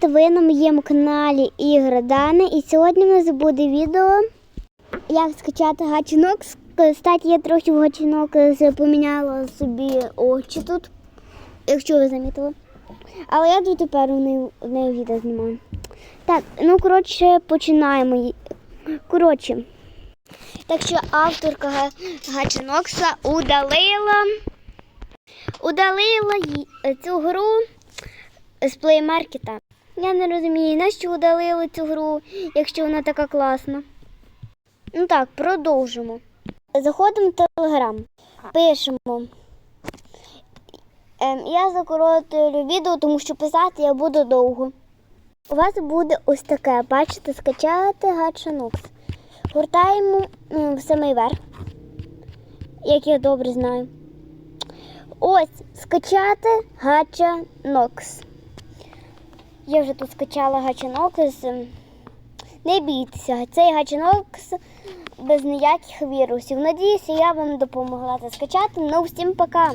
Привіт! Ви на моєму каналі Ігра Дана. І сьогодні у нас буде відео, як скачати гачинок. Кстати, я трохи в гачинок поміняла собі очі тут, якщо ви замітили. Але я тут тепер в неї, відео знімаю. Так, ну коротше, починаємо. Коротше, так що авторка Га- Гачинокса удалила, удалила цю гру з плеймаркета. Я не розумію, нащо удалили цю гру, якщо вона така класна. Ну так, продовжимо. Заходимо в Телеграм, пишемо. Ем, я закоротую відео, тому що писати я буду довго. У вас буде ось таке, бачите, скачати гачанокс. Гуртаємо м, в самий верх, як я добре знаю. Ось скачати гачанокс. Я вже тут скачала гачанок. Не бійтеся, цей гачанок без ніяких вірусів. Надіюся, я вам допомогла це скачати. Ну, всім пока!